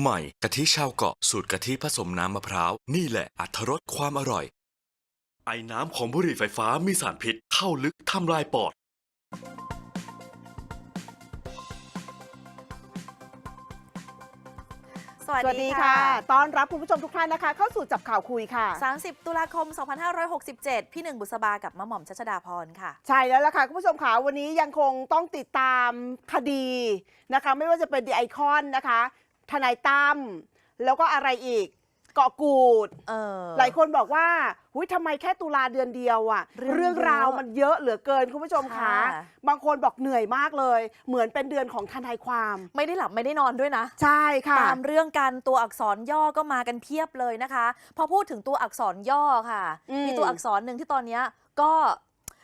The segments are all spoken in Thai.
ใหม่กะทิชาวเกาะสูตรกะทิผสมน้ำมะพร้าว นี่แหละอัถรสความอร่อย ไอ้น้ำของบุหรี่ไฟฟ้ามีสารพิษเข้าลึกทำลายปอด สวัสสวัสดีดีค่ะค่ะ ต้อนรับคุณผู้ชมทุกท่านนะคะ เข้าสู่จับข่าวคุยค่ะ 30 ตุลาคม 2567 พี่หนึ่งบุษบากับมะหม่อมชัชดาพรค่ะ ใช่แล้วล่ะค่ะ คุณผู้ชมค่ะวันนี้ยังคงต้องติดตามคดีนะคะ ไม่ว่าจะเป็นดีไอคอนนะคะ ทนายตั้มแล้วก็อะไรอีก เกาะกูด เออ หลายคนบอกว่าหุยทำไมแค่ตุลาเดือนเดียวอะเรื่องเรื่องราวเยอะมันเยอะเหลือเกินคุณผู้ชมค่ะค่ะบางคนบอกเหนื่อยมากเลย เหมือนเป็นเดือนของทนายความ ไม่ได้หลับไม่ได้นอนด้วยนะ ใช่ค่ะ ตามเรื่องกันตัวอักษรย่อก็มากันเพียบเลยนะคะ พอพูดถึงตัวอักษรย่อค่ะ อืม มีตัวอักษรหนึ่งที่ตอนเนี้ยก็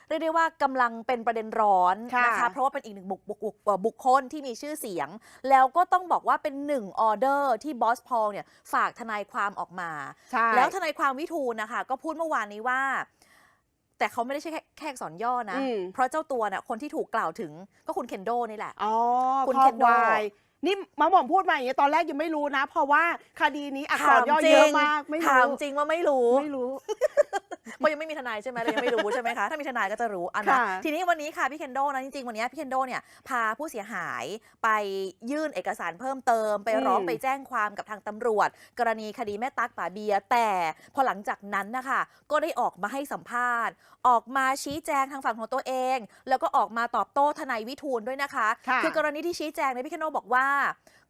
เรียกได้ว่ากำลังเป็นประเด็นร้อนค่ะนะคะเพราะว่าเป็นอีกหนึ่งบุคบุคบุคเอ่อบุคคลที่มีชื่อเสียง แล้วก็ต้องบอกว่าเป็นหนึ่งออเดอร์ที่บอสพอลเนี่ยฝากทนายความออกมาใช่แล้วทนายความวิทูลนะคะ ก็พูดเมื่อวานนี้ว่า แต่เขาไม่ได้ใช่แค่แค่อักษรย่อนะอืมเพราะเจ้าตัวน่ะคนที่ถูกกล่าวถึงก็คุณเคนโดนี่แหละอ๋อคุณคอเคนโดวาย นี่มาหม่อมพูดมาอย่างนี้ตอนแรกยังไม่รู้นะ เพราะว่าคดีนี้อักษรย่อเยอะมากไม่ถามรู้จริงว่าไม่รู้ ไม่รู้ เพราะยังไม่มีทนายใช่ไหมเรายังไม่รู้ใช่ไหมคะ ถ้ามีทนายก็จะรู้อันนะค่ะ ทีนี้วันนี้ค่ะพี่เคนโดนะจริงๆ วันนี้พี่เคนโดเนี่ยพาผู้เสียหายไปยื่นเอกสารเพิ่มเติม ไปร้องอืม ไปแจ้งความกับทางตำรวจ กรณีคดีแม่ตั๊กป่าเบียร์แต่พอหลังจากนั้นนะคะก็ได้ออกมาให้สัมภาษณ์ ออกมาชี้แจงทางฝั่งของตัวเอง แล้วก็ออกมาตอบโต้ทนายวิทูลด้วยนะคะ ค่ะ คือกรณีที่ชี้แจงเนี่ยพี่เคนโดบอกว่า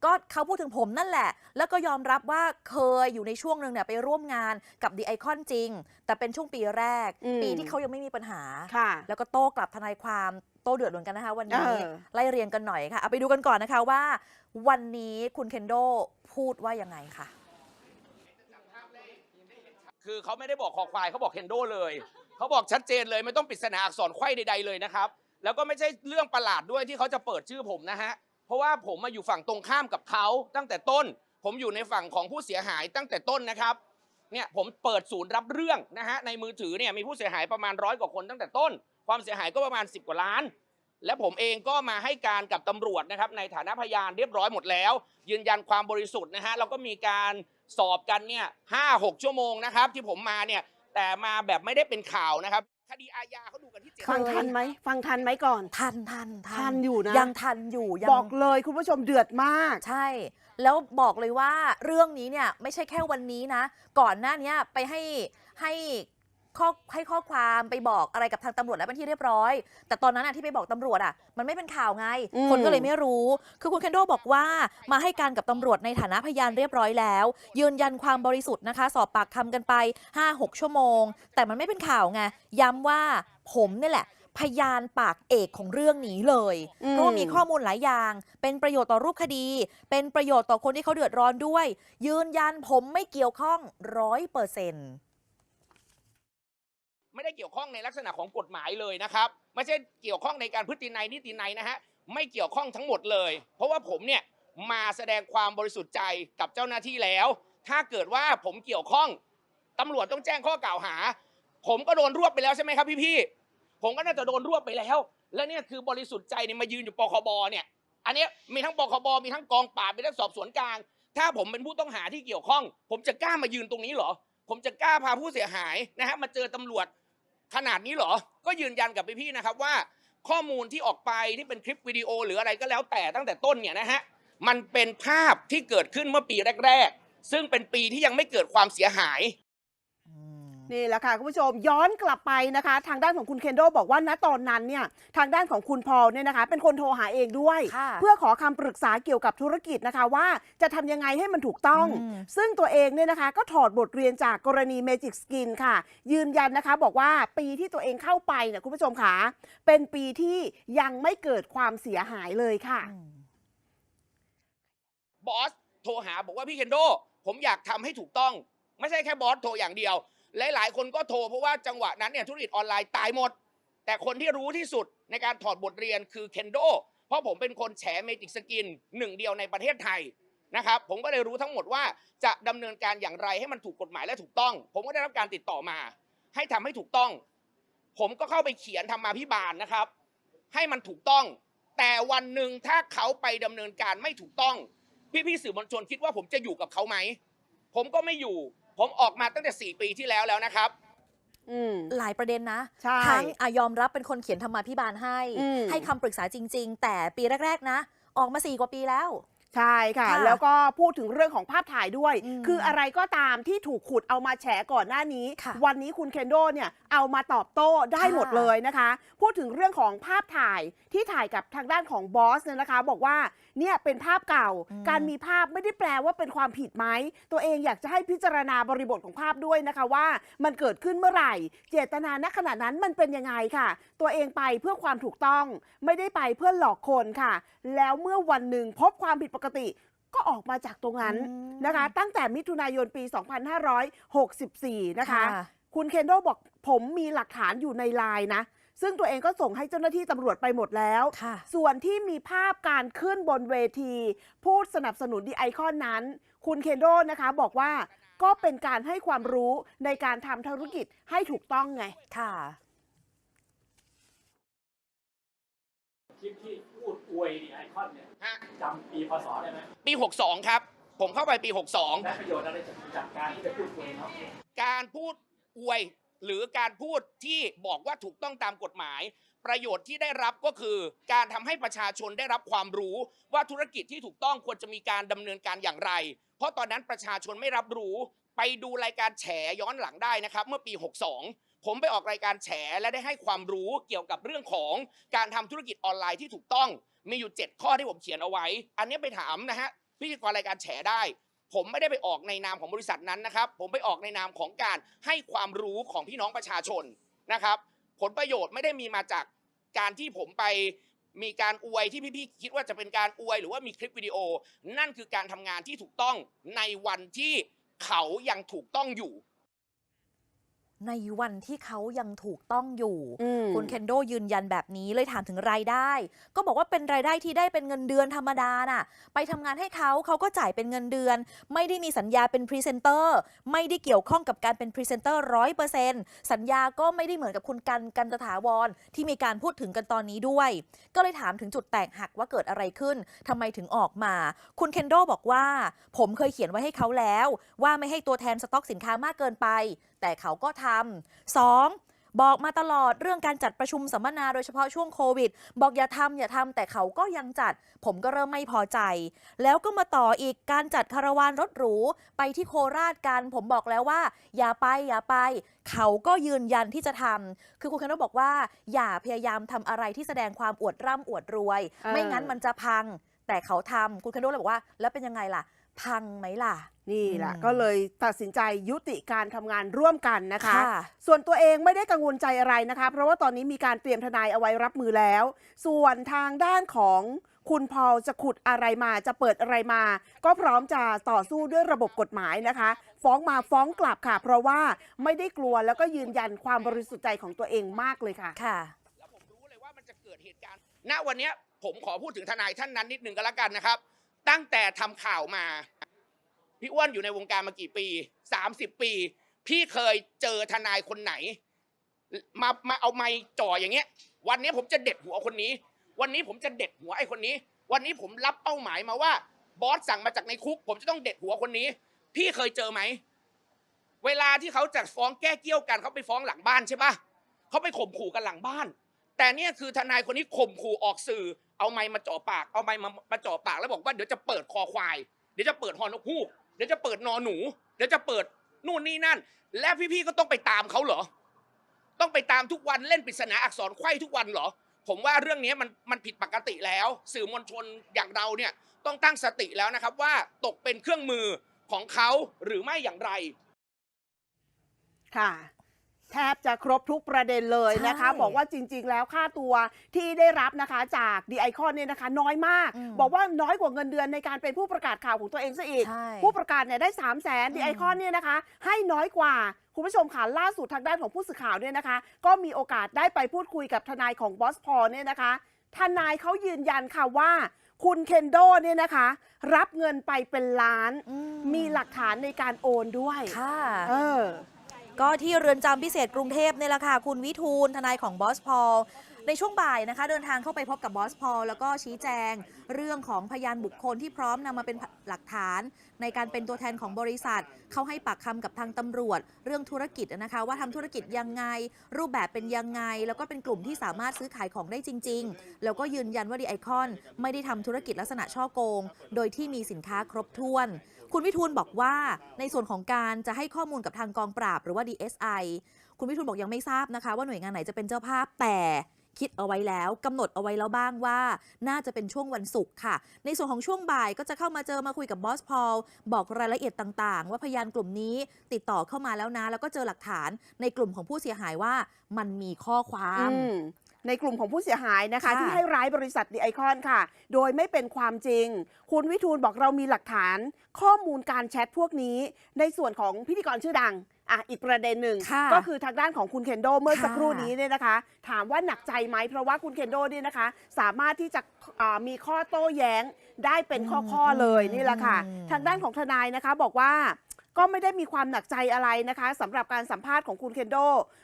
ก็เขาพูดถึงผมนั่นแหละ แล้วก็ยอมรับว่าเคยอยู่ในช่วงหนึ่งเนี่ยไปร่วมงานกับดีไอคอนจริง แต่เป็นช่วงปีแรก อืม ปีที่เขายังไม่มีปัญหา ค่ะ แล้วก็โต้กลับทนายความโต้เดือดเหมือนกันนะคะวันนี้ เออ ไล่เรียงกันหน่อยค่ะเอาไปดูกันก่อนนะคะว่า วันนี้คุณเคนโดพูดว่ายังไงค่ะ คือเขาไม่ได้บอกคอควายเขาบอกเคนโดเลย เขาบอกชัดเจนเลยไม่ต้องปริศนาอักษรไขว้ใดๆเลยนะครับ แล้วก็ไม่ใช่เรื่องประหลาดด้วยที่เขาจะเปิดชื่อผมนะฮะ เพราะว่าผมมาอยู่ฝั่งตรงข้ามกับเขาตั้งแต่ต้น ผมอยู่ในฝั่งของผู้เสียหายตั้งแต่ต้นนะครับเนี่ยผมเปิดศูนย์รับเรื่องนะฮะในมือถือเนี่ยมีผู้เสียหายประมาณร้อยกว่าคนตั้งแต่ต้น ความเสียหายก็ประมาณ 10 กว่าล้าน และผมเองก็มาให้การกับตำรวจนะครับในฐานะพยานเรียบร้อยหมดแล้ว ยืนยันความบริสุทธิ์นะฮะเราก็มีการสอบกันเนี่ยห้าหกชั่วโมงนะครับที่ผมมาเนี่ยแต่มาแบบไม่ได้เป็นข่าวนะครับ คดีอาญาเขาดู ฟังทันไหมฟังทันไหมก่อน ทันทันทันอยู่นะ ยังทันอยู่ยังบอกเลยคุณผู้ชมเดือดมาก ใช่ แล้วบอกเลยว่าเรื่องนี้เนี่ยไม่ใช่แค่วันนี้นะ ก่อนหน้าเนี้ยไปให้ให้ข้อให้ข้อความไปบอกอะไรกับทางตำรวจแล้วเป็นที่เรียบร้อย แต่ตอนนั้นอะที่ไปบอกตำรวจอะมันไม่เป็นข่าวไงอืมคนก็เลยไม่รู้ คือคุณเคนโดบอกว่ามาให้การกับตำรวจในฐานะพยานเรียบร้อยแล้ว ยืนยันความบริสุทธิ์นะคะ สอบปากคำกันไป 5-6 ชั่วโมง แต่มันไม่เป็นข่าวไง ย้ำว่า ผมเนี่ยแหละ พยานปากเอกของเรื่องนี้เลยอืมเพราะว่ามีข้อมูลหลายอย่าง เป็นประโยชน์ต่อรูปคดี เป็นประโยชน์ต่อคนที่เขาเดือดร้อนด้วย ยืนยันผมไม่เกี่ยวข้องร้อยเปอร์เซ็นต์ไม่ได้เกี่ยวข้องในลักษณะของกฎหมายเลยนะครับ ไม่ใช่เกี่ยวข้องในการพฤตินัยนิตินัยนะฮะไม่เกี่ยวข้องทั้งหมดเลย เพราะว่าผมเนี่ยมาแสดงความบริสุทธิ์ใจกับเจ้าหน้าที่แล้ว ถ้าเกิดว่าผมเกี่ยวข้องตำรวจต้องแจ้งข้อกล่าวหา ผมก็โดนรวบไปแล้วใช่ไหมครับพี่ๆผมก็น่าจะโดนรวบไปแล้ว และเนี่ยคือบริสุทธิ์ใจเนี่ยมายืนอยู่ปคบเนี่ยอันนี้มีทั้งปคบมีทั้งกองปราบมีทั้งสอบสวนกลาง ถ้าผมเป็นผู้ต้องหาที่เกี่ยวข้อง ผมจะกล้ามายืนตรงนี้เหรอ ผมจะกล้าพาผู้เสียหายนะฮะมาเจอตำรวจขนาดนี้เหรอ ก็ยืนยันกับพี่ๆนะครับว่า ข้อมูลที่ออกไปที่เป็นคลิปวิดีโอหรืออะไรก็แล้วแต่ตั้งแต่ต้นเนี่ยนะฮะมันเป็นภาพที่เกิดขึ้นเมื่อปีแรก ๆ ซึ่งเป็นปีที่ยังไม่เกิดความเสียหาย นี่แหละค่ะคุณผู้ชมย้อนกลับไปนะคะ ทางด้านของคุณเคนโดบอกว่าณตอนนั้นเนี่ยทางด้านของคุณพอลเนี่ยนะคะ เป็นคนโทรหาเองด้วย ค่ะเพื่อขอคำปรึกษาเกี่ยวกับธุรกิจนะคะว่าจะทำยังไงให้มันถูกต้อง อืม ซึ่งตัวเองเนี่ยนะคะก็ถอดบทเรียนจากกรณี Magic Skin ค่ะ ยืนยันนะคะบอกว่าปีที่ตัวเองเข้าไปเนี่ยคุณผู้ชมค่ะเป็นปีที่ยังไม่เกิดความเสียหายเลยค่ะ บอสโทรหาบอกว่าพี่เคนโด ผมอยากทำให้ถูกต้อง ไม่ใช่แค่บอสโทรอย่างเดียว หลาย ๆ คนก็โทรเพราะว่าจังหวะนั้นเนี่ยธุรกิจออนไลน์ตายหมด แต่คนที่รู้ที่สุดในการถอดบทเรียนคือเคนโดเพราะผมเป็นคนแฉเมจิกสกินหนึ่งเดียวในประเทศไทยนะครับผมก็เลยรู้ทั้งหมดว่าจะดำเนินการอย่างไรให้มันถูกกฎหมายและถูกต้อง ผมก็ได้รับการติดต่อมา ให้ทำให้ถูกต้อง ผมก็เข้าไปเขียนธรรมาภิบาลนะครับ ให้มันถูกต้อง แต่วันหนึ่งถ้าเขาไปดำเนินการไม่ถูกต้อง พี่ๆสื่อมวลชนคิดว่าผมจะอยู่กับเขาไหมผมก็ไม่อยู่ ผมออกมาตั้งแต่ 4 ปีที่แล้วแล้วนะครับ อืม หลายประเด็นนะ ใช่ทั้งอะยอมรับเป็นคนเขียนธรรมาภิบาลให้ อืม ให้คำปรึกษาจริง ๆ แต่ปีแรก ๆ นะ ออกมาสี่กว่าปีแล้ว ใช่ค่ะ ค่ะแล้วก็พูดถึงเรื่องของภาพถ่ายด้วย อืมคืออะไรก็ตามที่ถูกขุดเอามาแฉก่อนหน้านี้ ค่ะวันนี้คุณเคนโดเนี่ยเอามาตอบโต้ได้ค่ะหมดเลยนะคะ พูดถึงเรื่องของภาพถ่ายที่ถ่ายกับทางด้านของบอสเนี่ยนะคะ บอกว่าเนี่ยเป็นภาพเก่า อืม การมีภาพไม่ได้แปลว่าเป็นความผิดไหมตัวเองอยากจะให้พิจารณาบริบทของภาพด้วยนะคะว่า มันเกิดขึ้นเมื่อไหร่ เจตนาณขณะนั้นมันเป็นยังไงค่ะ ตัวเองไปเพื่อความถูกต้อง ไม่ได้ไปเพื่อหลอกคนค่ะ แล้วเมื่อวันหนึ่งพบความผิดปกติก็ออกมาจากตรงนั้นอืมนะคะ ตั้งแต่มิถุนายนปี 2564 นะคะค่ะคุณเคนโดบอกผมมีหลักฐานอยู่ในไลน์นะ ซึ่งตัวเองก็ส่งให้เจ้าหน้าที่ตำรวจไปหมดแล้วค่ะส่วนที่มีภาพการขึ้นบนเวที พูดสนับสนุนดีไอคอนนั้น คุณเคนโดนะคะบอกว่าก็เป็นการให้ความรู้ในการทำธุรกิจให้ถูกต้องไง ค่ะ ลิปที่พูดอวยดีไอคอนเนี่ยฮะจำปีพศได้ไหมปี 62 ครับ ผมเข้าไปปี62ได้ประโยชน์อะไรจากจากการที่ไปพูดอวยเขาการพูดอวย หรือการพูดที่บอกว่าถูกต้องตามกฎหมาย ประโยชน์ที่ได้รับก็คือ การทำให้ประชาชนได้รับความรู้ว่าธุรกิจที่ถูกต้องควรจะมีการดำเนินการอย่างไร เพราะตอนนั้นประชาชนไม่รับรู้ ไปดูรายการแฉย้อนหลังได้นะครับ เมื่อปี 62 ผมไปออกรายการแฉและได้ให้ความรู้เกี่ยวกับเรื่องของการทำธุรกิจออนไลน์ที่ถูกต้อง มีอยู่ 7 ข้อที่ผมเขียนเอาไว้ อันนี้ไปถามนะฮะพิธีกรรายการแฉได้ ผมไม่ได้ไปออกในนามของบริษัทนั้นนะครับ ผมไปออกในนามของการให้ความรู้ของพี่น้องประชาชนนะครับ ผลประโยชน์ไม่ได้มีมาจากการที่ผมไปมีการอวยที่พี่ๆคิดว่าจะเป็นการอวยหรือว่ามีคลิปวิดีโอ นั่นคือการทำงานที่ถูกต้องในวันที่เขายังถูกต้องอยู่ ในวันที่เขายังถูกต้องอยู่อืมคุณเคนโดยืนยันแบบนี้เลยถามถึงรายได้ ก็บอกว่าเป็นรายได้ที่ได้เป็นเงินเดือนธรรมดาน่ะ ไปทำงานให้เขาเขาก็จ่ายเป็นเงินเดือน ไม่ได้มีสัญญาเป็นพรีเซนเตอร์ไม่ได้เกี่ยวข้องกับการเป็นพรีเซนเตอร์ร้อยเปอร์เซ็นต์สัญญาก็ไม่ได้เหมือนกับคุณกันกันตถาวรที่มีการพูดถึงกันตอนนี้ด้วย ก็เลยถามถึงจุดแตกหักว่าเกิดอะไรขึ้นทำไมถึงออกมา คุณเคนโดบอกว่า ผมเคยเขียนไว้ให้เขาแล้ว ว่าไม่ให้ตัวแทนสต็อกสินค้ามากเกินไปแต่เขาก็ทำสองบอกมาตลอดเรื่องการจัดประชุมสัมมนาโดยเฉพาะช่วงโควิด บอกอย่าทำอย่าทำแต่เขาก็ยังจัด ผมก็เริ่มไม่พอใจ แล้วก็มาต่ออีกการจัดคาราวานรถหรู ไปที่โคราชกัน ผมบอกแล้วว่า อย่าไปอย่าไป เขาก็ยืนยันที่จะทำคือคุณคนโดบอกว่า อย่าพยายามทำอะไรที่แสดงความอวดร่ำอวดรวย ไม่งั้นมันจะพัง แต่เขาทำคุณคนโดเลยบอกว่า แล้วเป็นยังไงล่ะ พังไหมล่ะ นี่แหละอืมก็เลยตัดสินใจยุติการทำงานร่วมกันนะคะ ค่ะ ส่วนตัวเองไม่ได้กังวลใจอะไรนะคะ เพราะว่าตอนนี้มีการเตรียมทนายเอาไว้รับมือแล้ว ส่วนทางด้านของคุณพอลจะขุดอะไรมาจะเปิดอะไรมา ก็พร้อมจะต่อสู้ด้วยระบบกฎหมายนะคะ ฟ้องมาฟ้องกลับค่ะ เพราะว่าไม่ได้กลัวแล้วก็ยืนยันความบริสุทธิ์ใจของตัวเองมากเลยค่ะ ค่ะ แล้วผมรู้เลยว่ามันจะเกิดเหตุการณ์ ณ วันเนี้ยผมขอพูดถึงทนายท่านนั้นนิดหนึ่งก็แล้วกันนะครับ ตั้งแต่ทำข่าวมา พี่อ้วนอยู่ในวงการมากี่ปี 30 ปี พี่เคยเจอทนายคนไหน มามาเอาไม้จ่ออย่างเงี้ย วันนี้ผมจะเด็ดหัวคนนี้ วันนี้ผมจะเด็ดหัวไอ้คนนี้ วันนี้ผมรับเป้าหมายมาว่า บอสสั่งมาจากในคุก ผมจะต้องเด็ดหัวคนนี้ พี่เคยเจอไหมเวลาที่เขาจะฟ้องแก้เกี้ยวกันเขาไปฟ้องหลังบ้านใช่ปะเขาไปข่มขู่กันหลังบ้าน แต่เนี่ยคือทนายคนนี้ข่มขู่ออกสื่อ เอาไม้มาจ่อปาก เอาไม้มามาจ่อปากแล้วบอกว่าเดี๋ยวจะเปิดคอควาย เดี๋ยวจะเปิดฮอนกฮูก เดี๋ยวจะเปิดนอหนู เดี๋ยวจะเปิดนู่นนี่นั่น และพี่ๆก็ต้องไปตามเขาเหรอ ต้องไปตามทุกวันเล่นปริศนาอักษรไขว้ทุกวันเหรอ ผมว่าเรื่องนี้มันมันผิดปกติแล้ว สื่อมวลชนอย่างเราเนี่ยต้องตั้งสติแล้วนะครับว่าตกเป็นเครื่องมือของเขาหรือไม่อย่างไร ค่ะ แทบจะครบทุกประเด็นเลยนะคะ ใช่บอกว่าจริง ๆ แล้วค่าตัวที่ได้รับนะคะจากดีไอคอนเนี่ยนะคะน้อยมาก อืมบอกว่าน้อยกว่าเงินเดือนในการเป็นผู้ประกาศข่าวของตัวเองซะอีก ใช่ผู้ประกาศเนี่ยได้ 3 0 0แสนดีไอคอนอืมเนี่ยนะคะ ให้น้อยกว่า คุณผู้ชมค่ะล่าสุดทางด้านของผู้สื่อข่าวเนี่ยนะคะ ก็มีโอกาสได้ไปพูดคุยกับทนายของบอสพอลเนี่ยนะคะ ทนายเขายืนยันค่ะว่า คุณเคนโดเนี่ยนะคะ รับเงินไปเป็นล้าน อืมีหลักฐานในการโอนด้วย ค่ะ เออ ก็ที่เรือนจำพิเศษกรุงเทพเนี่ยแหละค่ะคุณวิทูลทนายของบอสพอลในช่วงบ่ายนะคะ เดินทางเข้าไปพบกับบอสพอลแล้วก็ชี้แจง เรื่องของพยานบุคคลที่พร้อมนำมาเป็นหลักฐาน ในการเป็นตัวแทนของบริษัท เขาให้ปากคำกับทางตำรวจ เรื่องธุรกิจนะคะ ว่าทำธุรกิจยังไง รูปแบบเป็นยังไง แล้วก็เป็นกลุ่มที่สามารถซื้อขายของได้จริง ๆ แล้วก็ยืนยันว่าดีไอคอนไม่ได้ทำธุรกิจลักษณะช่อโกง โดยที่มีสินค้าครบถ้วน คุณวิทูลบอกว่าในส่วนของการจะให้ข้อมูลกับทางกองปราบหรือว่า DSI คุณวิทูลบอกยังไม่ทราบนะคะ ว่าหน่วยงานไหนจะเป็นเจ้าภาพแต่คิดเอาไว้แล้วกำหนดเอาไว้แล้วบ้างว่า น่าจะเป็นช่วงวันศุกร์ค่ะ ในส่วนของช่วงบ่ายก็จะเข้ามาเจอมาคุยกับบอสพอลบอกรายละเอียดต่าง ๆ ว่าพยานกลุ่มนี้ติดต่อเข้ามาแล้วนะ แล้วก็เจอหลักฐานในกลุ่มของผู้เสียหายว่ามันมีข้อความม ในกลุ่มของผู้เสียหายนะคะ ค่ะที่ให้ร้ายบริษัทดีไอคอนค่ะ โดยไม่เป็นความจริง คุณวิทูลบอกเรามีหลักฐาน ข้อมูลการแชทพวกนี้ ในส่วนของพิธีกรชื่อดังอะอีกประเด็นหนึ่งค่ะก็คือทางด้านของคุณเคนโดเมื่อค่ะสักครู่นี้เนี่ยนะคะ ถามว่าหนักใจไหมเพราะว่าคุณเคนโดเนี่ยนะคะ สามารถที่จะอ่ามีข้อโต้แย้งได้เป็นข้อๆเลยนี่แหละค่ะ อืม ทางด้านของทนายนะคะบอกว่า ก็ไม่ได้มีความหนักใจอะไรนะคะสำหรับการสัมภาษณ์ของคุณเคนโด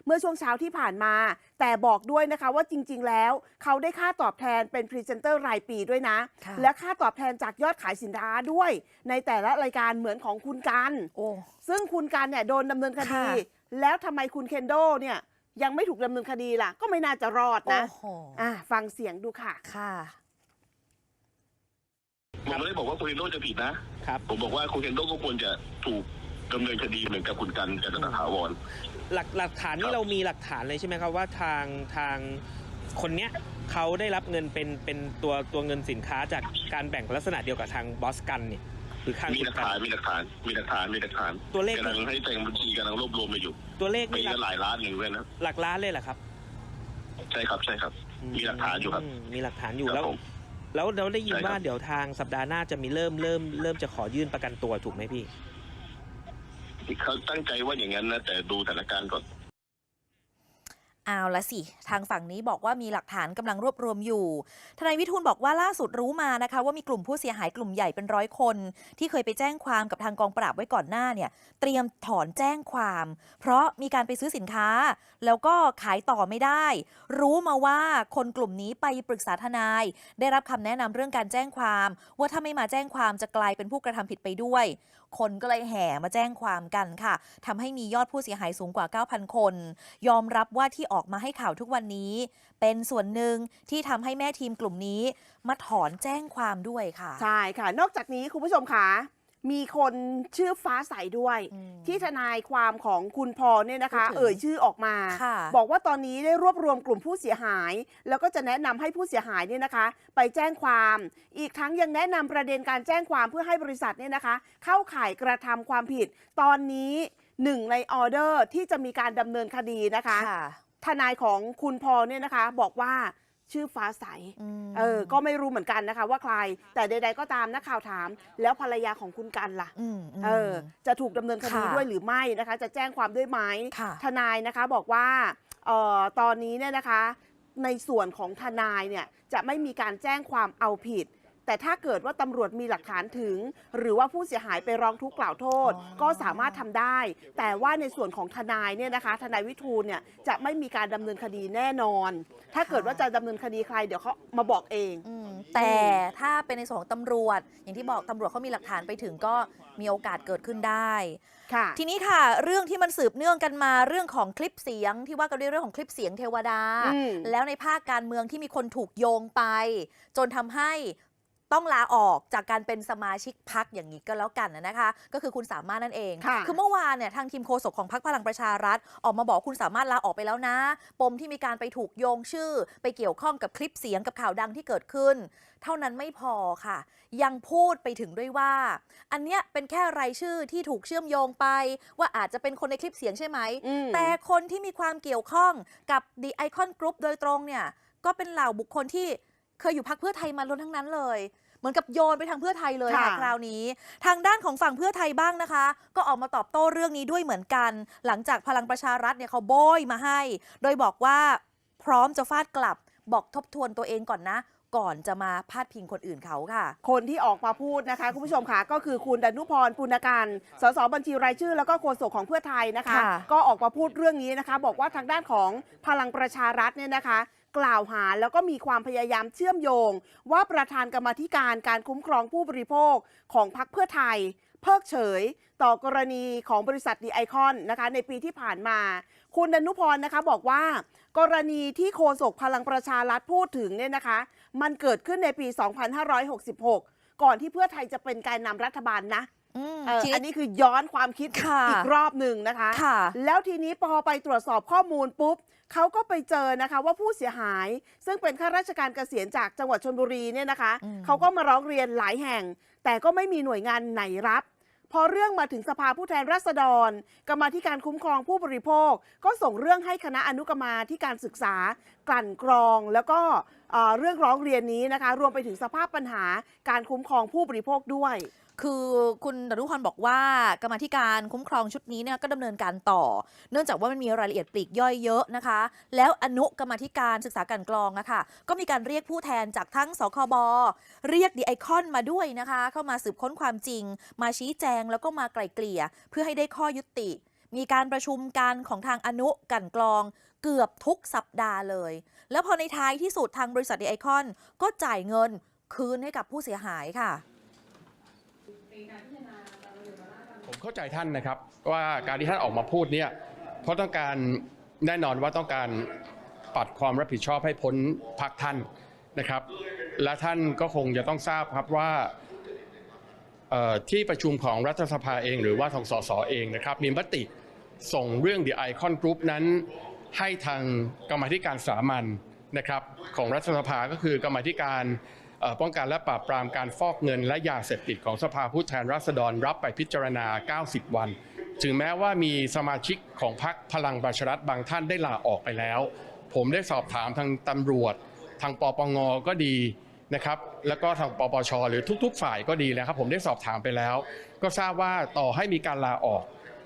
เมื่อช่วงเช้าที่ผ่านมา แต่บอกด้วยนะคะว่าจริง ๆ แล้ว เขาได้ค่าตอบแทนเป็นพรีเซนเตอร์รายปีด้วยนะ ค่ะ และค่าตอบแทนจากยอดขายสินค้าด้วย ในแต่ละรายการเหมือนของคุณกัน โอ้ ซึ่งคุณกันเนี่ยโดนดำเนินคดี ค่ะ แล้วทำไมคุณเคนโดเนี่ยยังไม่ถูกดำเนินคดีล่ะ ก็ไม่น่าจะรอดนะโอ้โหอะฟังเสียงดูค่ะ ค่ะ ผมไม่ได้บอกว่าคุณเคนโดจะผิดนะ ครับ ผมบอกว่าคุณเคนโดก็ควรจะถูก ดำเนินคดีเหมือนกับคุณกันกันตถาวร หลักหลักฐานคนี่รับเรามีหลักฐานเลยใช่ไหมครับว่าทางทางคนเนี้ยเขาได้รับเงินเป็นเป็นตัวตัวเงินสินค้าจากการแบ่งลักษณะเดียวกับทางบอสกันเนี่ยหรือข้างมีคุหณลักกันฐานมีหลักฐานมีหลักฐานมีหลักฐานตัวเลขกำลังให้แต่งบัญชีกำลังรวบรวมมาอยู่ ตัวเลขปีนี่หลัละกหลายล้านหนึ่งด้วยนะหลักล้านเลยเหรอครับ ใช่ครับใช่ครับ มีหลักฐานอยู่ครับมมีหลักฐานอยู่ครับแล้วผมแล้วเราได้ยินใช่ครับว่าเดี๋ยวทางสัปดาห์หน้าจะมีเริ่มเริ่มเริ่มจะขอยื่นประกันตัวถูกไหมพี่ เขาตั้งใจว่าอย่างนั้นนะแต่ดูสถานการณ์ก่อนเอาละสิ ทางฝั่งนี้บอกว่ามีหลักฐานกำลังรวบรวมอยู่ ทนายวิทูลบอกว่าล่าสุดรู้มานะคะ ว่ามีกลุ่มผู้เสียหายกลุ่มใหญ่เป็นร้อยคน ที่เคยไปแจ้งความกับทางกองปราบไว้ก่อนหน้าเนี่ยเตรียมถอนแจ้งความ เพราะมีการไปซื้อสินค้า แล้วก็ขายต่อไม่ได้ รู้มาว่าคนกลุ่มนี้ไปปรึกษาทนาย ได้รับคำแนะนำเรื่องการแจ้งความ ว่าถ้าไม่มาแจ้งความจะกลายเป็นผู้กระทำผิดไปด้วย คนก็เลยแห่มาแจ้งความกันค่ะทำให้มียอดผู้เสียหายสูงกว่า 9,000 คน ยอมรับว่าที่ออกมาให้ข่าวทุกวันนี้ เป็นส่วนหนึ่งที่ทำให้แม่ทีมกลุ่มนี้ มาถอนแจ้งความด้วยค่ะ ใช่ค่ะ นอกจากนี้คุณผู้ชมค่ะ มีคนชื่อฟ้าใสด้วยอืมที่ทนายความของคุณพอเนี่ยนะคะพูดถึงเอ่ยชื่อออกมาค่ะบอกว่าตอนนี้ได้รวบรวมกลุ่มผู้เสียหาย แล้วก็จะแนะนำให้ผู้เสียหายเนี่ยนะคะ ไปแจ้งความ อีกทั้งยังแนะนำประเด็นการแจ้งความเพื่อให้บริษัทเนี่ยนะคะ เข้าข่ายกระทำความผิด ตอนนี้หนึ่งในออเดอร์ที่จะมีการดำเนินคดีนะคะค่ะทนายของคุณพอเนี่ยนะคะบอกว่า ชื่อฟ้าใสมเออก็ไม่รู้เหมือนกันนะคะ ว่าใคร แต่ใด ๆ ก็ตามนักข่าวถาม แล้วภรรยาของคุณกันล่ะอืมมเออจะถูกดำเนินคดีค่ะด้วยหรือไม่นะคะ จะแจ้งความด้วยไหมค่ะทนายนะคะบอกว่าเอ่อตอนนี้เนี่ยนะคะ ในส่วนของทนายเนี่ยจะไม่มีการแจ้งความเอาผิด แต่ถ้าเกิดว่าตำรวจมีหลักฐานถึง หรือว่าผู้เสียหายไปร้องทุกข์กล่าวโทษอ๋อก็สามารถทำได้ แต่ว่าในส่วนของทนายเนี่ยนะคะ ทนายวิทูลเนี่ยจะไม่มีการดำเนินคดีแน่นอน ถ้าเกิดว่าจะดำเนินคดีใครเดี๋ยวเขามาบอกเองอืมแต่ถ้าเป็นในส่วนของตำรวจ อย่างที่บอกตำรวจเขามีหลักฐานไปถึงก็มีโอกาสเกิดขึ้นได้ค่ะ ทีนี้ค่ะ เรื่องที่มันสืบเนื่องกันมาเรื่องของคลิปเสียงที่ว่ากันด้วยเรื่องของคลิปเสียงเทวดาอืมแล้วในภาคการเมืองที่มีคนถูกโยงไป จนทำให้ ต้องลาออกจากการเป็นสมาชิกพักอย่างนี้ก็แล้วกันนะคะ ก็คือคุณสามารถนั่นเองค่ะอเมื่อวานเนี่ยทางทีมโฆษกของพรรคพลังประชารัฐ ออกมาบอกคุณสามารถลาออกไปแล้วนะ ปมที่มีการไปถูกโยงชื่อ ไปเกี่ยวข้องกับคลิปเสียงกับข่าวดังที่เกิดขึ้น เท่านั้นไม่พอค่ะ ยังพูดไปถึงด้วยว่า อันเนี้ยเป็นแค่รายชื่อที่ถูกเชื่อมโยงไป ว่าอาจจะเป็นคนในคลิปเสียงใช่ไหมอืมแต่คนที่มีความเกี่ยวข้องกับ The Icon Group โดยตรงเนี่ยก็เป็นเหล่าบุคคลที่ เคยอยู่พักเพื่อไทยมาล้วนทั้งนั้นเลย เหมือนกับโยนไปทางเพื่อไทยเลยค่ะค่ะ คราวนี้ ทางด้านของฝั่งเพื่อไทยบ้างนะคะ ก็ออกมาตอบโต้เรื่องนี้ด้วยเหมือนกัน หลังจากพลังประชารัฐเนี่ยเขาโบยมาให้ โดยบอกว่าพร้อมจะฟาดกลับ บอกทบทวนตัวเองก่อนนะ ก่อนจะมาพาดพิงคนอื่นเขาค่ะ คนที่ออกมาพูดนะคะ คุณผู้ชมค่ะก็คือคุณดนุพรปุณการสสบัญชีรายชื่อ แล้วก็โฆษกของเพื่อไทยนะคะ ค่ะก็ออกมาพูดเรื่องนี้นะคะ บอกว่าทางด้านของพลังประชารัฐเนี่ยนะคะ กล่าวหาแล้วก็มีความพยายามเชื่อมโยง ว่าประธานกรรมาธิการการคุ้มครองผู้บริโภคของพรรคเพื่อไทย เพิกเฉย ต่อกรณีของบริษัทดีไอคอนนะคะในปีที่ผ่านมา คุณดนุพรนะคะบอกว่า กรณีที่โฆษกพลังประชารัฐพูดถึงเนี่ยนะคะ มันเกิดขึ้นในปี 2566 ก่อนที่เพื่อไทยจะเป็นการนำรัฐบาลนะอืมเออทีอันนี้คือย้อนความคิดค่ะอีกรอบหนึ่งนะคะค่ะแล้วทีนี้พอไปตรวจสอบข้อมูลปุ๊บ เขาก็ไปเจอนะคะว่าผู้เสียหาย ซึ่งเป็นข้าราชการเกษียณจากจังหวัดชนบุรีเนี่ยนะคะอืมเขาก็มาร้องเรียนหลายแห่ง แต่ก็ไม่มีหน่วยงานไหนรับพอเรื่องมาถึงสภาผู้แทนราษฎร กรรมาธิการคุ้มครองผู้บริโภค ก็ส่งเรื่องให้คณะอนุกรรมาธิการศึกษากลั่นกรอง แล้วก็เอ่อเรื่องร้องเรียนนี้นะคะ รวมไปถึงสภาพปัญหาการคุ้มครองผู้บริโภคด้วย คือคุณดนุพรบอกว่ากรรมธิการคุ้มครองชุดนี้เนี่ยก็ดำเนินการต่อ เนื่องจากว่ามันมีรายละเอียดปลีกย่อยเยอะนะคะ แล้วอนุกรรมธิการศึกษาการกรองอะค่ะก็มีการเรียกผู้แทนจากทั้งสคบเรียกดีไอคอนมาด้วยนะคะ เข้ามาสืบค้นความจริง มาชี้แจงแล้วก็มาไกล่เกลี่ย เพื่อให้ได้ข้อยุติ มีการประชุมกันของทางอนุกันกรองเกือบทุกสัปดาห์เลย แล้วพอในท้ายที่สุดทางบริษัทดีไอคอนก็จ่ายเงินคืนให้กับผู้เสียหายค่ะ ผมเข้าใจท่านนะครับว่าการที่ท่านออกมาพูดเนี่ยเพราะต้องการแน่นอนว่าต้องการปัดความรับผิดชอบให้พ้นพักท่านนะครับ และท่านก็คงจะต้องทราบครับว่าเอ่อที่ประชุมของรัฐสภาเองหรือว่าทางสสเองนะครับ มีมติส่งเรื่อง The Icon Group นั้นให้ทางกรรมาธิการสามัญนะครับของรัฐสภาก็คือกรรมาธิการ ป้องกันและปราบปรามการฟอกเงินและยาเสพติดของสภาผู้แทนราษฎรรับไปพิจารณา 90 วัน ถึงแม้ว่ามีสมาชิกของพรรคพลังประชารัฐบางท่านได้ลาออกไปแล้ว ผมได้สอบถามทางตำรวจ ทางปปงก็ดีนะครับแล้วก็ทางปปช หรือทุก ๆ ฝ่ายก็ดีนะครับ ผมได้สอบถามไปแล้ว ก็ทราบว่าต่อให้มีการลาออก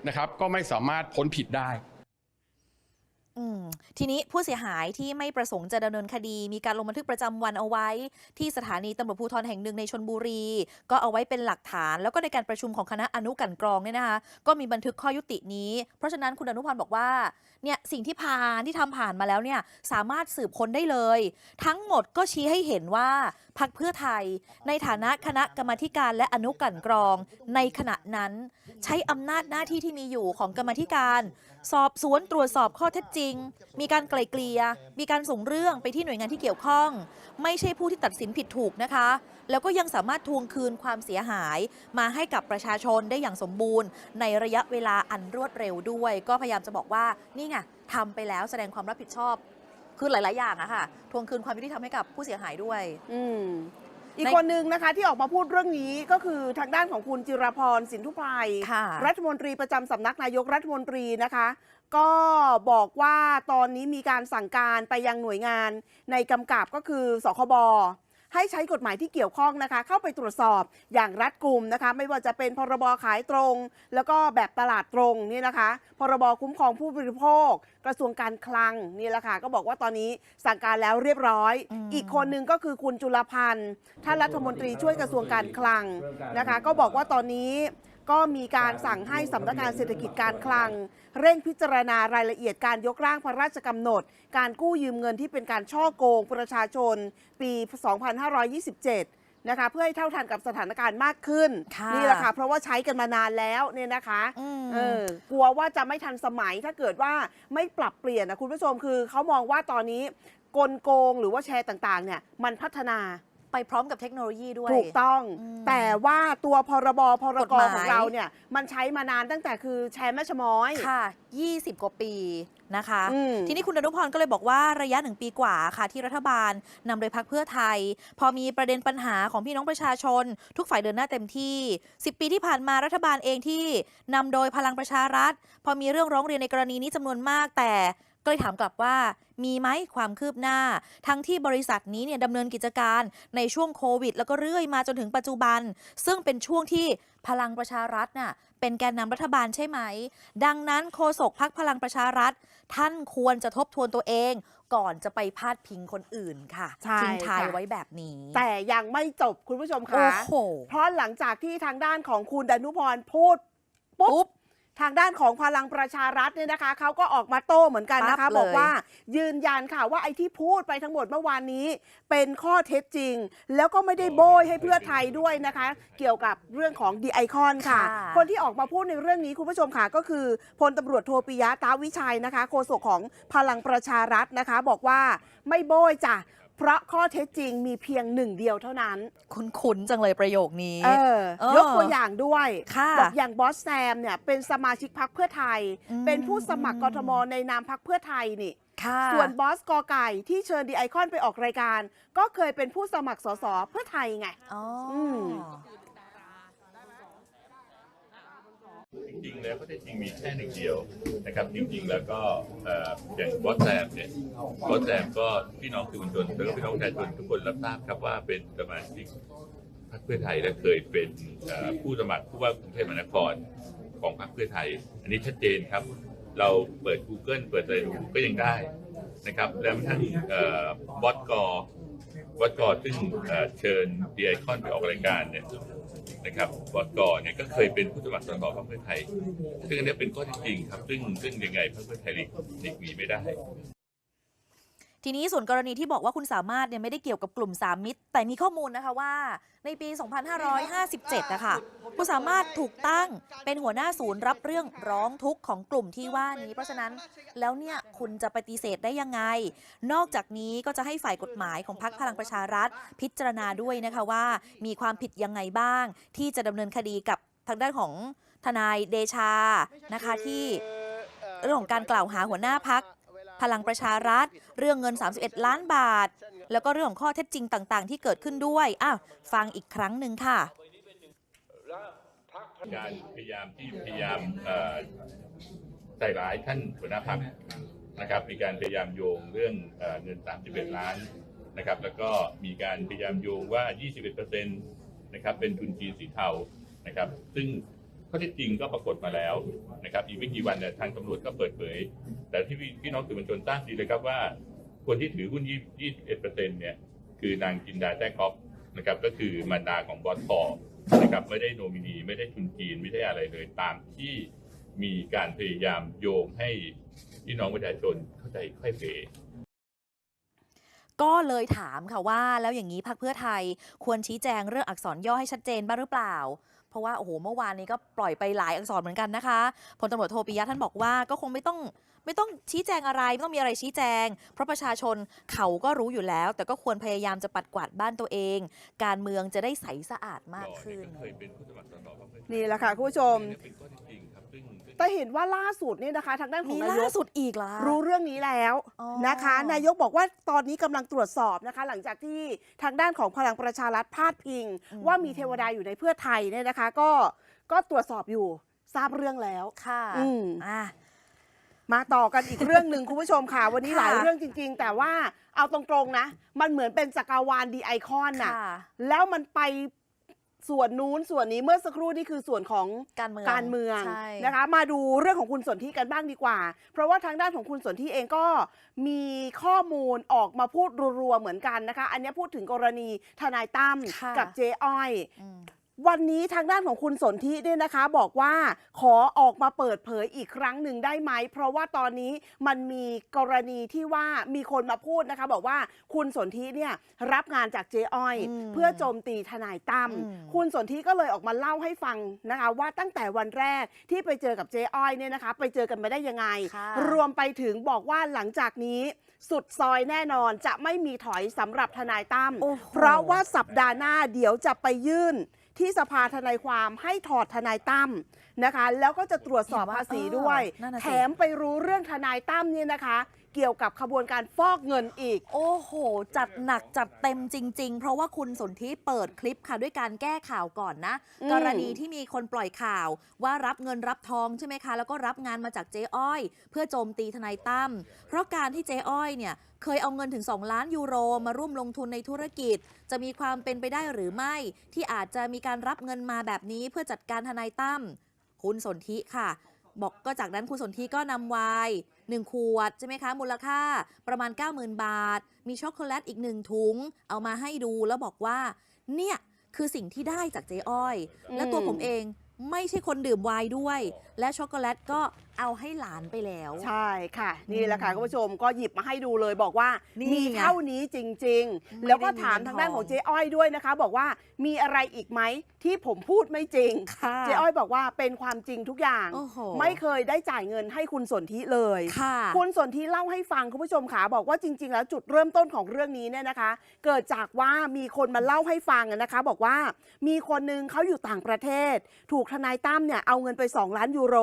นะครับ ก็ไม่สามารถพ้นผิดได้ อืมทีนี้ผู้เสียหายที่ไม่ประสงค์จะดำเนินคดี มีการลงบันทึกประจำวันเอาไว้ ที่สถานีตำรวจภูธรแห่งหนึ่งในชนบุรี ก็เอาไว้เป็นหลักฐาน แล้วก็ในการประชุมของคณะอนุกันกรองเนี่ยนะคะก็มีบันทึกข้อยุตินี้ เพราะฉะนั้นคุณอนุพันธ์บอกว่าเนี่ยสิ่งที่ผ่านที่ทำผ่านมาแล้วเนี่ยสามารถสืบค้นได้เลย ทั้งหมดก็ชี้ให้เห็นว่า พักเพื่อไทย ในฐานะคณะกรรมการและอนุกันกรอง ในขณะนั้น ใช้อำนาจหน้าที่ที่มีอยู่ของกรรมธิการ สอบสวนตรวจสอบข้อเท็จจริง มีการไกล่เกลี่ยมีการส่งเรื่องไปที่หน่วยงานที่เกี่ยวข้อง ไม่ใช่ผู้ที่ตัดสินผิดถูกนะคะ แล้วก็ยังสามารถทวงคืนความเสียหาย มาให้กับประชาชนได้อย่างสมบูรณ์ ในระยะเวลาอันรวดเร็วด้วย ก็พยายามจะบอกว่านี่ไงทำไปแล้วแสดงความรับผิดชอบ คือหลาย ๆ อย่างอะค่ะ ทวงคืนความยุติธรรมให้กับผู้เสียหายด้วย อืมอีกในคนนึงนะคะที่ออกมาพูดเรื่องนี้ก็คือทางด้านของคุณจิรพรสินทุพไพรค่ะ รัฐมนตรีประจำสำนักนายกรัฐมนตรีนะคะ ก็บอกว่าตอนนี้มีการสั่งการไปยังหน่วยงานในกำกับก็คือสคบ ให้ใช้กฎหมายที่เกี่ยวข้องนะคะ เข้าไปตรวจสอบอย่างรัดกุมนะคะ ไม่ว่าจะเป็นพรบขายตรง แล้วก็แบบตลาดตรงนี่นะคะ พรบคุ้มครองผู้บริโภค กระทรวงการคลังนี่แหละค่ะก็บอกว่าตอนนี้สั่งการแล้วเรียบร้อยอืมอีกคนหนึ่งก็คือคุณจุลพันธ์ท่านรัฐมนตรีช่วยกระทรวงการคลังนะคะ ก็บอกว่าตอนนี้ ก็มีการสั่งให้สำนักงานเศรษฐกิจการคลัง เร่งพิจารณารายละเอียดการยกร่างพระราชกำหนด การกู้ยืมเงินที่เป็นการช่อโกงประชาชน ปี 2527 นะคะ เพื่อให้เท่าทันกับสถานการณ์มากขึ้นค่ะนี่แหละค่ะ เพราะว่าใช้กันมานานแล้วเนี่ยนะคะอืมเออกลัวว่าจะไม่ทันสมัยถ้าเกิดว่าไม่ปรับเปลี่ยนนะคุณผู้ชมคือเขามองว่าตอนนี้กลโกงหรือว่าแชร์ต่างๆเนี่ยมันพัฒนา ไปพร้อมกับเทคโนโลยีด้วย ถูกต้องอืมแต่ว่าตัวพรบพรกกฎหมาย ของเราเนี่ย มันใช้มานานตั้งแต่คือแชร์แม่ชะม้อย ค่ะ 20 กว่าปีนะคะ อืม ทีนี้คุณอนุพรก็เลยบอกว่าระยะหนึ่งปีกว่าค่ะที่รัฐบาลนำโดยพักเพื่อไทย พอมีประเด็นปัญหาของพี่น้องประชาชน ทุกฝ่ายเดินหน้าเต็มที่ 10 ปีที่ผ่านมารัฐบาลเองที่นำโดยพลังประชารัฐ พอมีเรื่องร้องเรียนในกรณีนี้จำนวนมากแต่ ก็เลยถามกลับว่ามีไหมความคืบหน้า ทั้งที่บริษัทนี้เนี่ยดำเนินกิจการในช่วงโควิด แล้วก็เรื่อยมาจนถึงปัจจุบัน ซึ่งเป็นช่วงที่พลังประชารัฐน่ะเป็นแกนนำรัฐบาลใช่ไหม ดังนั้นโฆษกพักพลังประชารัฐ ท่านควรจะทบทวนตัวเองก่อนจะไปพาดพิงคนอื่นค่ะใช่ทิ้งท้ายค่ะไว้แบบนี้ แต่ยังไม่จบคุณผู้ชมโอ้คะโหเพราะหลังจากที่ทางด้านของคุณดนุพรพูดปุ๊บปุ๊บ ทางด้านของพลังประชารัฐเนี่ยนะคะเขาก็ออกมาโต้เหมือนกันนะคะ ปั๊บเลย บอกว่ายืนยันค่ะว่าไอ้ที่พูดไปทั้งหมดเมื่อวานนี้ เป็นข้อเท็จจริง แล้วก็ไม่ได้โบยให้เพื่อไทยด้วยนะคะ เกี่ยวกับเรื่องของดีไอคอนค่ะ ค่ะ คนที่ออกมาพูดในเรื่องนี้คุณผู้ชมค่ะก็คือพลตำรวจโทปิยะตาวิชัยนะคะโฆษกของพลังประชารัฐนะคะ บอกว่าไม่โบยจ้ะ เพราะข้อเท็จจริงมีเพียงหนึ่งเดียวเท่านั้น คุ้นๆจังเลยประโยคนี้ เออ เออยกตัวอย่างด้วยค่ะบอกอย่างบอสแซมเนี่ยเป็นสมาชิกพักเพื่อไทย อืม เป็นผู้สมัครกทมในนามพักเพื่อไทยนี่ ค่ะส่วนบอสกอไก่ที่เชิญดีไอคอนไปออกรายการ ก็เคยเป็นผู้สมัครสสเพื่อไทยไง อ๋ออม จริงๆ แล้วก็ได้จริงมีแค่หนึ่งเดียวนะครับ จริงๆ แล้วก็อย่างวอตแซมเนี่ยวอตแซมก็พี่น้องสื่อมวลชนแล้วก็พี่น้องประชาชนทุกคนรับทราบครับว่าเป็นสมาชิกพรรคเพื่อไทยและเคยเป็นผู้สมัครผู้ว่ากรุงเทพมหานครของพรรคเพื่อไทย อันนี้ชัดเจนครับ เราเปิด Google เปิดอะไรดูก็ยังได้นะครับ แล้วทั้งบอสกอ วัดกอซึ่งเชิญดีไอคอนไปออกรายการเนี่ยนะครับวัดกอเนี่ยก็เคยเป็นผู้สมัครสสพรรคเพื่อไทย ซึ่งอันนี้เป็นข้อท็จจริงครับ ซึ่งซึ่งยังไงพรรคเพื่อไทยหลีกหลีกหนีไม่ได้ ทีนี้ส่วนกรณีที่บอกว่าคุณสามารถเนี่ยไม่ได้เกี่ยวกับกลุ่มสามมิตร แต่มีข้อมูลนะคะว่าในปี 2557 นะคะคุณสามารถถูกตั้งเป็นหัวหน้าศูนย์รับเรื่องร้องทุกข์ของกลุ่มที่ว่านี้ เพราะฉะนั้นแล้วเนี่ยคุณจะปฏิเสธได้ยังไง นอกจากนี้ก็จะให้ฝ่ายกฎหมายของพรรคพลังประชารัฐ พิจารณาด้วยนะคะว่า มีความผิดยังไงบ้าง ที่จะดำเนินคดีกับทางด้านของทนายเดชานะคะที่เรื่องของการกล่าวหาหัวหน้าพัก พลังประชารัฐ เรื่องเงิน 31 ล้านบาท แล้วก็เรื่องของข้อเท็จจริงต่าง ๆ ที่เกิดขึ้นด้วยอ้าวฟังอีกครั้งหนึ่งค่ะ การพยายามที่พยายามใส่ร้ายท่านหัวหน้าพรรคนะครับ มีการพยายามโยงเรื่องเอเงิน 31 ล้านนะครับ แล้วก็มีการพยายามโยงว่า 21%นะครับเป็นทุนจีนสีเทานะครับ ซึ่ง ข้อเท็จจริงก็ปรากฏมาแล้วนะครับอีกไม่กี่วันเนี่ยทางตำรวจก็เปิดเผย แต่ที่พี่น้องสื่อมวลชนทราบดีเลยครับว่า คนที่ถือหุ้น21%เนี่ยคือนางจินดาแจ้กอฟนะครับก็คือมารดาของบอสพอนะครับไม่ได้โนมินีไม่ได้ทุนจีนไม่ได้อะไรเลยตามที่มีการพยายามโยงให้พี่น้องประชาชนเข้าใจค่อยเฟก็เลยถามค่ะว่าแล้วอย่างนี้พักเพื่อไทยควรชี้แจงเรื่องอักษรย่อให้ชัดเจนบ้างหรือเปล่า ราะว่าโอ้โหเมื่อวานนี้ก็ปล่อยไปหลายอักษรเหมือนกันนะคะพลตำรวจโทปิยะท่านบอกว่าก็คงไม่ต้องไม่ต้องชี้แจงอะไรไม่ต้องมีอะไรชี้แจง เพราะประชาชนเขาก็รู้อยู่แล้ว แต่ก็ควรพยายามจะปัดกวาดบ้านตัวเอง การเมืองจะได้ใสสะอาดมากขึ้น เคยเป็นผู้สมัครสสพรรคเพื่อไทยนี่แหละค่ะคุณผู้ชม เนี่ยเป็นข้อเท็จจริงครับซึ่งซึ่ง แต่เห็นว่าล่าสุดเนี่ยนะคะ ทางด้านขอมีงนาล่ายกสุดอีกเหรอคะ รู้เรื่องนี้แล้วอ๋อ นะคะ นายกบอกว่าตอนนี้กำลังตรวจสอบนะคะ หลังจากที่ทางด้านของพลังประชารัฐพาดพิง ว่ามีเทวดาอยู่ในเพื่อไทยเนี่ยนะคะ ก็ก็ตรวจสอบอยู่ทราบเรื่องแล้ว ค่ะอืม อะ มาต่อกันอีกเรื่องหนึ่ง คุณผู้ชมค่ะ วันนี้ค่ะ หลายเรื่องจริง ๆ แต่ว่าเอาตรงๆนะ มันเหมือนเป็นจักรวาลดีไอคอนน่ะ ค่ะ แล้วมันไป ส่วนนู้นส่วนนี้เมื่อสักครู่นี่คือส่วนของการเมืองการเมืองใช่นะคะ มาดูเรื่องของคุณสนธิกันบ้างดีกว่า เพราะว่าทางด้านของคุณสนธิเองก็มีข้อมูลออกมาพูดรัวๆเหมือนกันนะคะ อันนี้พูดถึงกรณีทนายตั้มค่ะกับเจ๊อ้อยอืม วันนี้ทางด้านของคุณสนธิเนี่ยนะคะ บอกว่าขอออกมาเปิดเผยอีกครั้งหนึ่งได้ไหม เพราะว่าตอนนี้มันมีกรณีที่ว่ามีคนมาพูดนะคะ บอกว่าคุณสนธิเนี่ยรับงานจากเจ๊อ้อยอืมเพื่อโจมตีทนายตั้มอืมคุณสนธิก็เลยออกมาเล่าให้ฟังนะคะ ว่าตั้งแต่วันแรกที่ไปเจอกับเจ๊อ้อยเนี่ยนะคะ ไปเจอกันมาได้ยังไงค่ะรวมไปถึงบอกว่าหลังจากนี้สุดซอยแน่นอนจะไม่มีถอยสำหรับทนายตั้มโอ้โหเพราะว่าสัปดาห์หน้าเดี๋ยวจะไปยื่น ที่สภาทนายความให้ถอดทนายตั้มนะคะ แล้วก็จะตรวจสอบภาษีด้วยเออนั่นน่ะสิแถมไปรู้เรื่องทนายตั้มเนี่ยนะคะ เกี่ยวกับขบวนการฟอกเงินอีก โอ้โห จัดหนักจัดเต็มจริง ๆ เพราะว่าคุณสนธิเปิดคลิปค่ะด้วยการแก้ข่าวก่อนนะ อืม กรณีที่มีคนปล่อยข่าวว่ารับเงินรับทองใช่ไหมคะ แล้วก็รับงานมาจากเจ๊อ้อย เพื่อโจมตีทนายตั้มเพราะการที่เจ๊อ้อยเนี่ย เคยเอาเงินถึง 2 ล้านยูโรมาร่วมลงทุนในธุรกิจ จะมีความเป็นไปได้หรือไม่ ที่อาจจะมีการรับเงินมาแบบนี้เพื่อจัดการทนายตั้ม คุณสนธิค่ะ บอกก็จากนั้นคุณสนธิก็นำไวน์หนึ่งขวดใช่ไหมคะ มูลค่าประมาณ 90,000 บาท มีช็อกโกแลตอีกหนึ่งถุง เอามาให้ดูแล้วบอกว่า เนี่ยคือสิ่งที่ได้จากเจ๊อ้อย และตัวผมเองไม่ใช่คนดื่มไวน์ด้วย และช็อกโกแลตก็ เอาให้หลานไปแล้ว ใช่ค่ะ นี่แหละค่ะคุณผู้ชมก็หยิบมาให้ดูเลยบอกว่านี่มีไงเท่านี้จริงไม่ๆแล้วก็ได้มีถามเงินทางด้านทองของเจ๊อ้อยด้วยนะคะ บอกว่ามีอะไรอีกไหมที่ผมพูดไม่จริงค่ะเจ๊อ้อยบอกว่าเป็นความจริงทุกอย่างโอ้โหไม่เคยได้จ่ายเงินให้คุณสนธิเลยค่ะคุณสนธิเล่าให้ฟังคุณผู้ชมขาบอกว่าจริง ๆ แล้วจุดเริ่มต้นของเรื่องนี้เนี่ยนะคะ เกิดจากว่ามีคนมาเล่าให้ฟังอะนะคะ บอกว่ามีคนนึงเขาอยู่ต่างประเทศ ถูกทนายตั้มเนี่ยเอาเงินไป 2 ล้านยูโร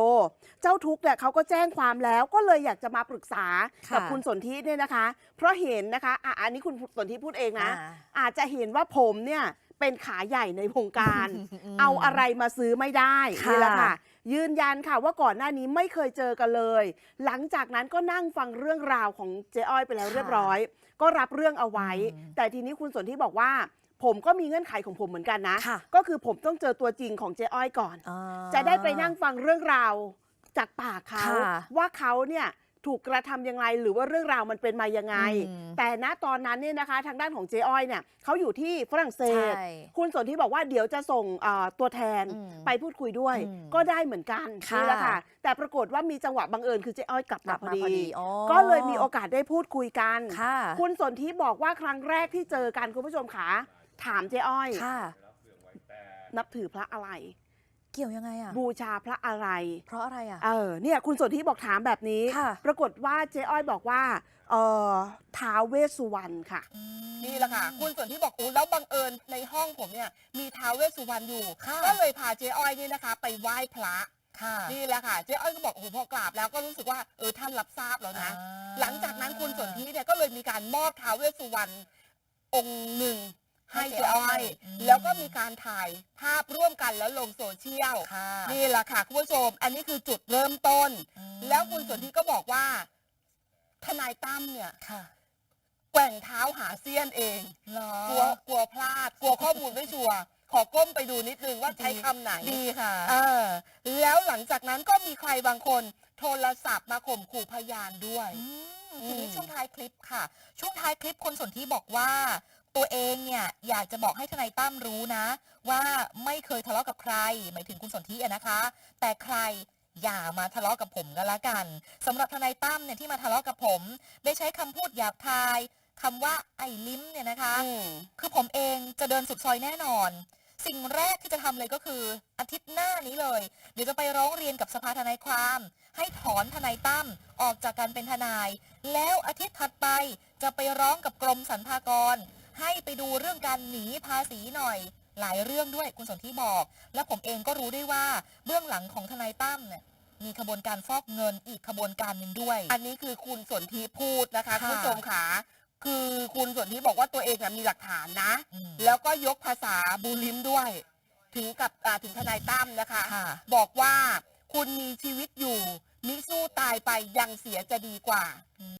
เจ้าทุกข์เนี่ยเขาก็แจ้งความแล้วก็เลยอยากจะมาปรึกษาค่ะกับคุณสนธิเนี่ยนะคะ เพราะเห็นนะคะอะอันนี้คุณสนธิพูดเองนะ อ่า อาจจะเห็นว่าผมเนี่ยเป็นขาใหญ่ในวงการมเอาอะไรมาซื้อไม่ได้ค่ะนี่แหละค่ะ ยืนยันค่ะว่าก่อนหน้านี้ไม่เคยเจอกันเลย หลังจากนั้นก็นั่งฟังเรื่องราวของเจ๊อ้อยไปแล้วค่ะเรียบร้อย ก็รับเรื่องเอาไว้ อืมแต่ทีนี้คุณสนที่บอกว่า ผมก็มีเงื่อนไขของผมเหมือนกันนะ ค่ะ ก็คือผมต้องเจอตัวจริงของเจ๊อ้อยก่อน อ่า จะได้ไปนั่งฟังเรื่องราว จากปากเขาค่ะว่าเขาเนี่ยถูกกระทำยังไงหรือว่าเรื่องราวมันเป็นมายังไง อืม แต่ณตอนนั้นเนี่ยนะคะทางด้านของเจ๊อ้อยเนี่ยเขาอยู่ที่ฝรั่งเศสใช่คุณสนที่บอกว่าเดี๋ยวจะส่งเอ่อตัวแทนอืมไปพูดคุยด้วย อืมก็ได้เหมือนกันค่ะ นี่แหละค่ะ แต่ปรากฏว่ามีจังหวะบังเอิญคือเจ๊อ้อยกลับกลัมาบพอมาพอดีดีอ๋อก็เลยมีโอกาสได้พูดคุยกัน ค่ะคุณสนธิบอกว่าครั้งแรกที่เจอกันคุณผู้ชมขาถามเจ๊อ้อย ค่ะ นับถือพระอะไร เกี่ยวยังไงอะ บูชาพระอะไร เพราะอะไรอะ เออเนี่ยคุณสนธิบอกถามแบบนี้ ค่ะ ปรากฏว่าเจ๊อ้อยบอกว่าเออท้าวเวสสุวรรณค่ะ นี่แหละค่ะ คุณสนที่บอกอู้แล้วบังเอิญในห้องผมเนี่ยมีท้าวเวสสุวรรณอยู่ ค่ะก็เลยพาเจ๊อ้อยเนี่ยนะคะ ไปไหว้พระ ค่ะนี่แหละค่ะ เจ๊อ้อยก็บอกโอ้โหพอกราบแล้วก็รู้สึกว่าเออท่านรับทราบแล้วนะ หลังจากนั้นคุณสนธิเนี่ยก็เลยมีการมอบท้าวเวสสุวรรณองค์หนึ่ง ให้เจ๊อ้อยอืมแล้วก็มีการถ่ายภาพร่วมกันแล้วลงโซเชียลค่ะนี่แหละค่ะคุณผู้ชม อันนี้คือจุดเริ่มต้น แล้วคุณสนธิก็บอกว่า ทนายตั้มเนี่ยค่ะแกว่งเท้าหาเซียนเองเหรอกลัวกลัวพลาด กลัวข้อมูลไม่ชัวร์ขอก้มไปดูนิดนึงว่าใช้คำไหนดีค่ะเออแล้วหลังจากนั้นก็มีใครบางคน โทรศัพท์มาข่มขู่พยานด้วยทีนี้อืมช่วงท้ายคลิปค่ะ ช่วงท้ายคลิปคนสนที่บอกว่า ตัวเองเนี่ยอยากจะบอกให้ทนายตั้มรู้นะ ว่าไม่เคยทะเลาะกับใคร หมายถึงคุณสนธิอะนะคะ แต่ใครอย่ามาทะเลาะกับผมก็แล้วกันสำหรับทนายตั้มเนี่ยที่มาทะเลาะกับผมได้ใช้คำพูดหยาบคายคำว่าไอ้ลิ้มเนี่ยนะคะอืมคือผมเองจะเดินสุดซอยแน่นอน สิ่งแรกที่จะทำเลยก็คืออาทิตย์หน้านี้เลย เดี๋ยวจะไปร้องเรียนกับสภาทนายความ ให้ถอนทนายตั้มออกจากการเป็นทนาย แล้วอาทิตย์ถัดไปจะไปร้องกับกรมสรรพากร ให้ไปดูเรื่องการหนีภาษีหน่อย หลายเรื่องด้วยคุณสนที่บอก และผมเองก็รู้ด้วยว่าเบื้องหลังของทนายตั้มเนี่ยมีขบวนการฟอกเงินอีกขบวนการหนึ่งด้วย อันนี้คือคุณสนธิพูดนะคะค่ะคุณผู้ชมขาคือคุณสนธิบอกว่าตัวเองอะมีหลักฐานนะอืมแล้วก็ยกภาษาบูลิมด้วย ถึงกับอ่าถึงทนายตั้มนะคะค่ะบอกว่าคุณมีชีวิตอยู่มิสู้ตายไปยังเสียจะดีกว่า